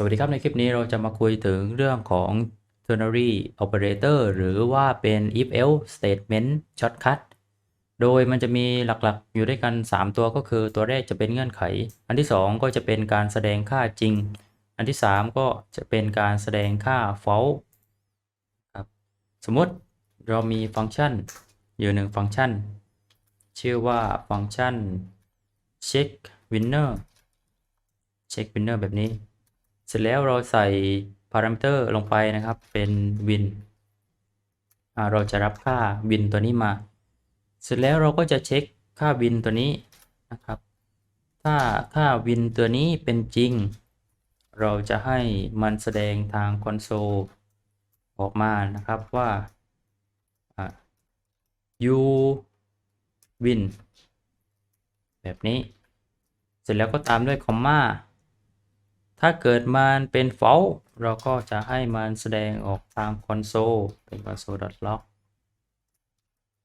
สวัสดีครับในคลิปนี้เราจะมาคุยถึงเรื่องของ ternary operator หรือว่าเป็น if else statement shortcut โดยมันจะมีหลักๆ อยู่ด้วยกัน 3 ตัวก็คือตัวแรกจะเป็นเงื่อนไข อันที่ 2 ก็จะเป็นการแสดงค่าจริง อันที่ 3 ก็จะเป็นการแสดงค่า false ครับสมมติเรามีฟังก์ชันอยู่หนึ่งฟังก์ชัน ชื่อว่าฟังก์ชัน check winner check winner แบบนี้ เสร็จแล้วเราใส่พารามิเตอร์ลงไปนะครับ เป็น win เราจะรับค่า win ตัวนี้มา เสร็จแล้วเราก็จะเช็คค่า win ตัวนี้นะครับ ถ้าค่า win ตัวนี้เป็นจริง เราจะให้มันแสดงทางคอนโซลออกมานะครับว่าอ่า you win แบบนี้ เสร็จแล้วก็ตามด้วยคอมมา ถ้าเกิดมันเป็น false เราก็จะให้มันแสดงออกทางคอนโซลเป็น console.log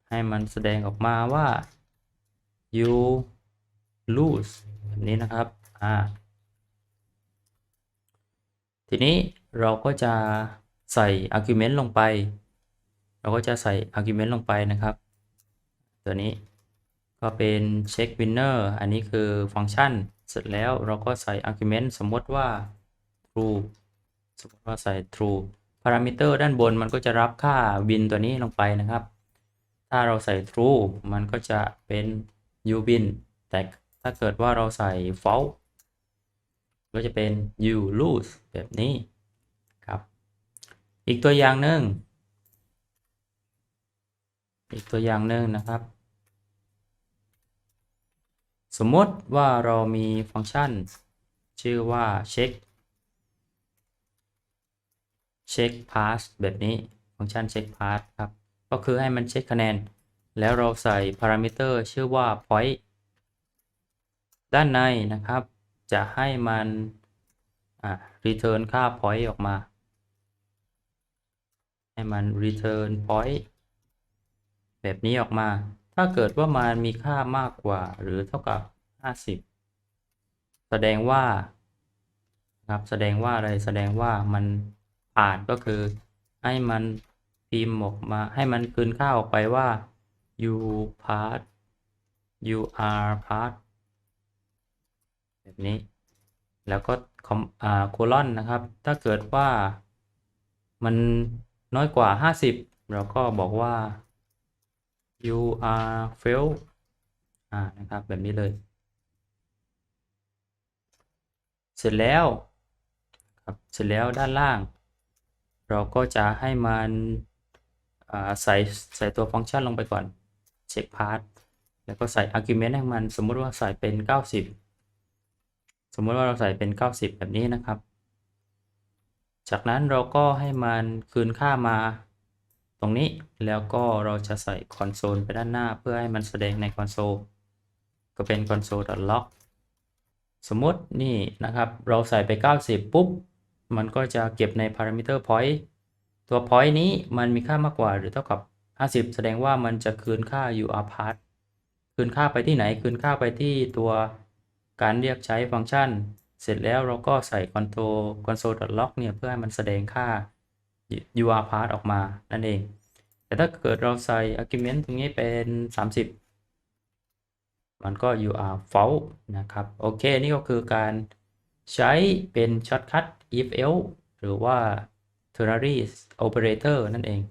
ให้มันแสดงออกมาว่า you lose แบบนี้นะครับ อ่า ทีนี้เราก็จะใส่ argument ลงไป เราก็จะใส่ argument ลงไปนะครับ ตัวนี้ก็เป็น check winner อันนี้คือฟังก์ชัน เสร็จแล้วเราก็ใส่ argument สมมติว่า true สมมติว่าใส่ true parameter ด้านบนมันก็จะรับค่า win ตัวนี้ลงไปนะครับ ถ้าเราใส่ true มันก็จะเป็น you win แต่ถ้าเกิดว่าเราใส่ false ก็จะเป็น you lose แบบนี้ครับ อีกตัวอย่างหนึ่ง อีกตัวอย่างหนึ่งนะครับ สมมติว่าเรามีฟังก์ชัน ชื่อว่า check check pass แบบนี้ฟังก์ชัน check pass ครับ ก็คือให้มันเช็คคะแนน แล้วเราใส่พารามิเตอร์ชื่อว่า point ด้านในนะครับ จะให้มันอ่า return ค่า point ออกมา ให้มัน return point แบบนี้ออกมา ถ้าเกิดว่ามันมีค่ามากกว่าหรือเท่ากับ 50 แสดงว่าครับแสดงว่าอะไรแสดงว่ามันผ่านก็คือ ให้มันพิมพ์ออกมา ให้มันคืนค่าออกไปว่า you pass you are pass แบบนี้ แล้วก็คอมอ่าโคลอนนะครับ ถ้าเกิดว่ามันน้อยกว่า 50 เราก็บอกว่า you are fail อ่านะครับแบบนี้เลย เสร็จแล้วครับเสร็จแล้วด้านล่าง เราก็จะให้มันใส่ใส่ตัวฟังก์ชันลงไปก่อนเช็คพาร์ทแล้วก็ใส่ argument ให้มันสมมุติว่าใส่เป็น 90 สมมุติว่าเราใส่เป็น 90 แบบนี้นะครับ จากนั้นเราก็ให้มันคืนค่ามา รงนี้แล้วก็เราจะใส่คอนโซลไปด้านหน้าเพื่อให้มันแสดงในคอนโซลก็เป็น console.log สมมตินี่นะครับ เราใส่ไป 90 ปุ๊บ มันก็จะเก็บใน parameter point ตัว point นี้มันมีค่ามากกว่าหรือเท่ากับ 50 แสดงว่ามันจะคืนค่า ur part คืนค่าไปที่ไหน คืนค่าไปที่ตัวการเรียกใช้ฟังก์ชัน เสร็จแล้วเราก็ใส่ console console.log เนี่ยเพื่อให้มันแสดงค่า U R part ออกมานั่นเอง แต่ถ้าเกิดเราใส่ argument ตรงนี้เป็น 30 มันก็ U R false นะครับ โอเค นี่ก็คือการใช้เป็น shortcut if else หรือว่า ternary operator นั่นเอง